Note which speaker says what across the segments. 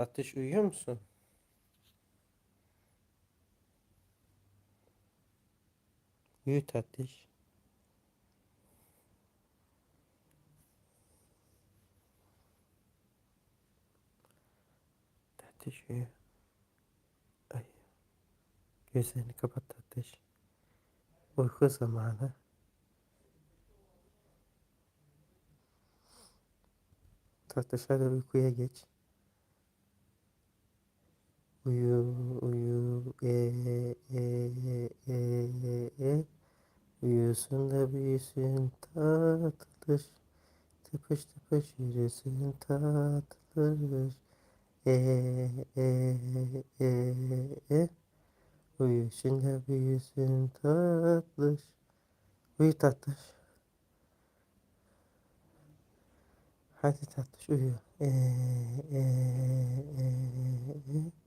Speaker 1: Ateş uyuyor musun? Uyut Ateş. Ateş uyu. Ay. Gözlerini kapat Ateş. Uyku zamanı. Tatlış hadi uykuya geç. Uyu, uyu, e, e, e, e, e. Uyusun da büyüsün tatlış. Tıpış tıpış yürüsün tatlış. E, e, e, e. Uyusun da büyüsün tatlış. Uyu tatlış. Hadi tatlış uyu. E, e, e, e.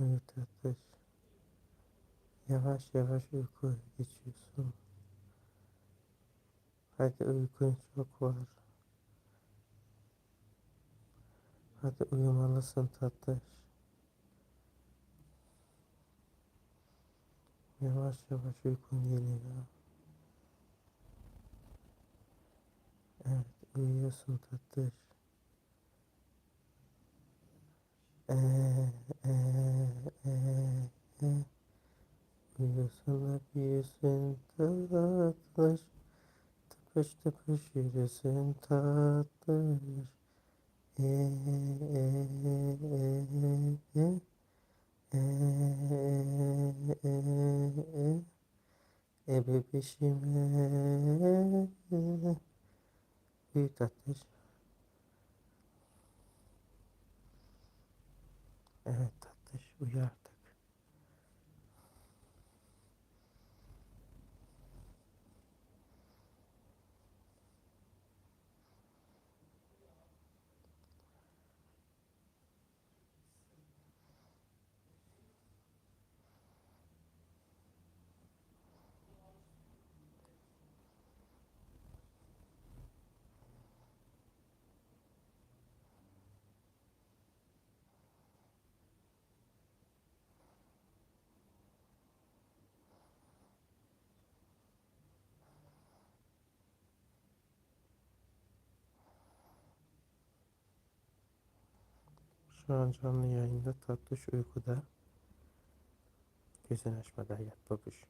Speaker 1: Uyu tatlış. Yavaş yavaş uykuya geçiyorsun. Hadi uykun çok var. Hadi uyumalısın tatlış. Yavaş yavaş uykun geliyor. Evet uyuyorsun tatlış. Ee, ee, ee, ee. Uyusun da büyüsün tatlış. Tıpış tıpış yürüsün tatlış. Ee, ee, ee, ee. Ee, ee, ee. E bebişime. Uyu tatlış. Evet tatlış uyu Şu an canlı yayında tatlış uykuda. Gözünü açmadan yat babuş.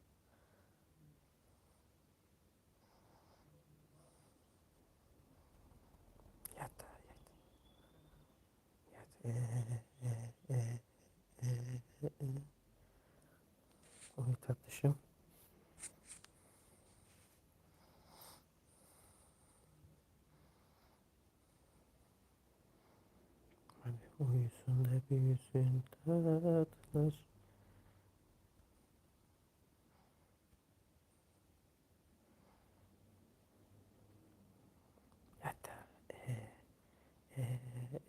Speaker 1: Yat daha yat. Yat. Ee, ee, ee, ee. Uyu tatlışım. Hadi uyusun da büyüsün tatlış. Yat daha. Ee, ee,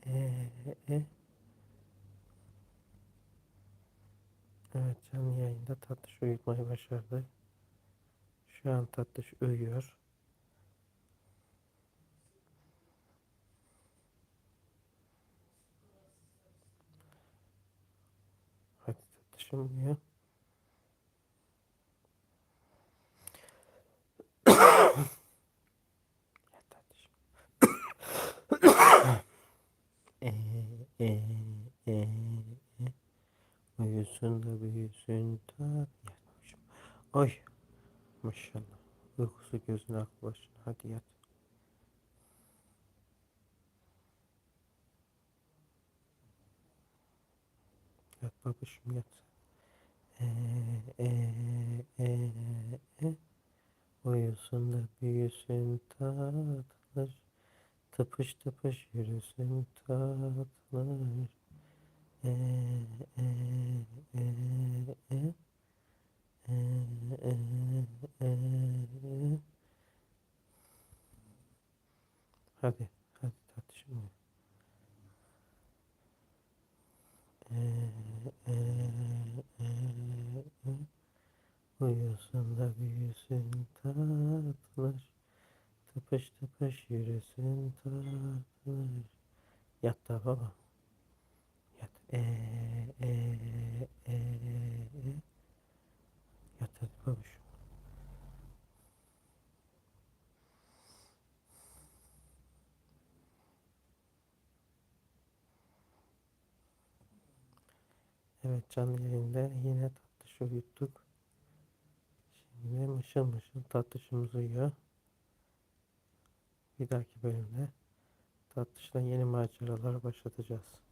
Speaker 1: ee, ee. Evet canlı yayında tatlış uyutmayı başardı. Şu an tatlış uyuyor. Tatlışım. Ee, ee, ee, ee. Uyusun da büyüsün tat. Yatmışım. Ay maşallah. Uykusu gözüne aklı başına. Hadi yat. Yat babuşum yat. Ee, ee, ee, ee. Uyusun da büyüsün tatlış. Tıpış tıpış yürüsün tatlış. Ee, ee, ee, ee. Ee, ee, ee. Hadi, hadi tatlışım. uyu. Ee, ee, ee, ee. Büyüsün tatlış. Tıpış tıpış yürüsün tatlı. Yat da baba. Yat. E, e, e, e. Yat hadi babuşum. Evet canlı yayında yine tatlış uyuttuk. Şimdi mışıl mışıl tatlışımız uyuyor. Bir dahaki bölümde tatlışla yeni maceralar başlatacağız.